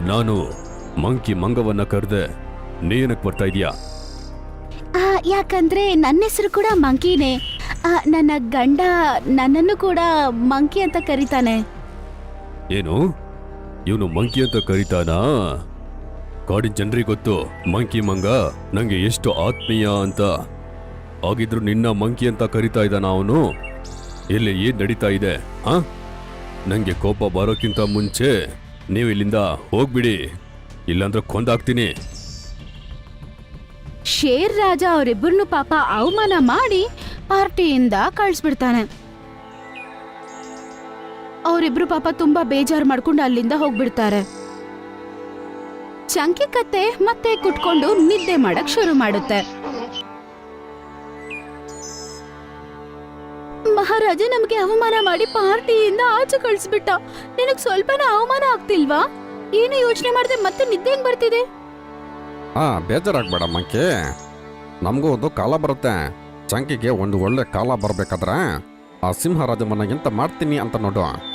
ನಾನು ಮಂಕಿ ಮಂಗವನ್ನ ಕರೆದೆ ನೀನಕ್ಕೆ ಬರ್ತಾ ಇದೀಯಾ? ಆ, ಯಾಕಂದ್ರೆ ನನ್ನ ಹೆಸರು ಕೂಡ ಮಂಕಿನೇ. ಆ, ನನ್ನ ಗಂಡ ನನ್ನನ್ನು ಕೂಡ ಮಂಕಿ ಅಂತ ಕರೀತಾನೆ. ಏನು? ಇವನು ಮಂಕಿ ಅಂತ ಕರೀತಾನಾ? ಕಾಡಿನ ಜನರಿಗೆ ಗೊತ್ತು ಮಂಕಿ ಮಂಗ ನಂಗೆ ಎಷ್ಟು ಆತ್ಮೀಯ ಅಂತ. ಆಗಿದ್ರು ನಿನ್ನ ಮಂಕಿ ಅಂತ ಕರಿತಾ ಇದ್ದಾನ ಅವನು? ಎಲ್ಲಿ ಏನ್ ನಡೀತಾ ಇದೆ ಆ? ನಂಗೆ ಕೋಪ ಬರೋಕ್ಕಿಂತ ಮುಂಚೆ ನೀವು ಇಲ್ಲಿಂದ ಹೋಗ್ಬಿಡಿ. ಇಲ್ಲಾಂದ್ರೆ ಕೊಂದಾಕ್ತೀನಿ. ಶೇರ್ ರಾಜ ಅವರಿಬ್ಬರನ್ನು ಪಾಪ ಅವಮಾನ ಮಾಡಿ ಪಾರ್ಟಿಯಿಂದ ಕಳಿಸ್ಬಿಡ್ತಾನೆ. ಅವರಿಬ್ರು ಪಾಪ ತುಂಬಾ ಬೇಜಾರು ಮಾಡ್ಕೊಂಡು ಅಲ್ಲಿಂದ ಹೋಗ್ಬಿಡ್ತಾರೆ. ಚಂಕಿ ಕತ್ತೆ ಮತ್ತೆ ಕುಟ್ಕೊಂಡು ನಿದ್ದೆ ಮಾಡಕ್ ಶುರು ಮಾಡುತ್ತೆ. ಮಹಾರಾಜ ನಮಗೆ ಅವಮಾನ ಮಾಡಿ ಪಾರ್ಟಿಯಿಂದ ಆಚೆ ಕಳಿಸ್ಬಿಟ್ಟ. ನಿನಗ್ ಸ್ವಲ್ಪನ ಅವಮಾನ ಆಗ್ತಿಲ್ವಾ? ಏನು ಯೋಚನೆ ಮಾಡಿದ್ರೆ ಮತ್ತೆ ನಿದ್ದೆ ಹೆಂಗ್ ಬರ್ತಿದೆ? ಹಾ, ಬೇಜಾರಾಗ್ಬೇಡ ಮಂಕಿ. ನಮಗೂ ಒಂದು ಕಾಲ ಬರುತ್ತೆ. ಚಂಕಿಗೆ ಒಂದು ಒಳ್ಳೆ ಕಾಲ ಬರಬೇಕಾದ್ರೆ ಆ ಸಿಂಹರಾಜ ಎಂತ ಮಾಡ್ತೀನಿ ಅಂತ ನೋಡು.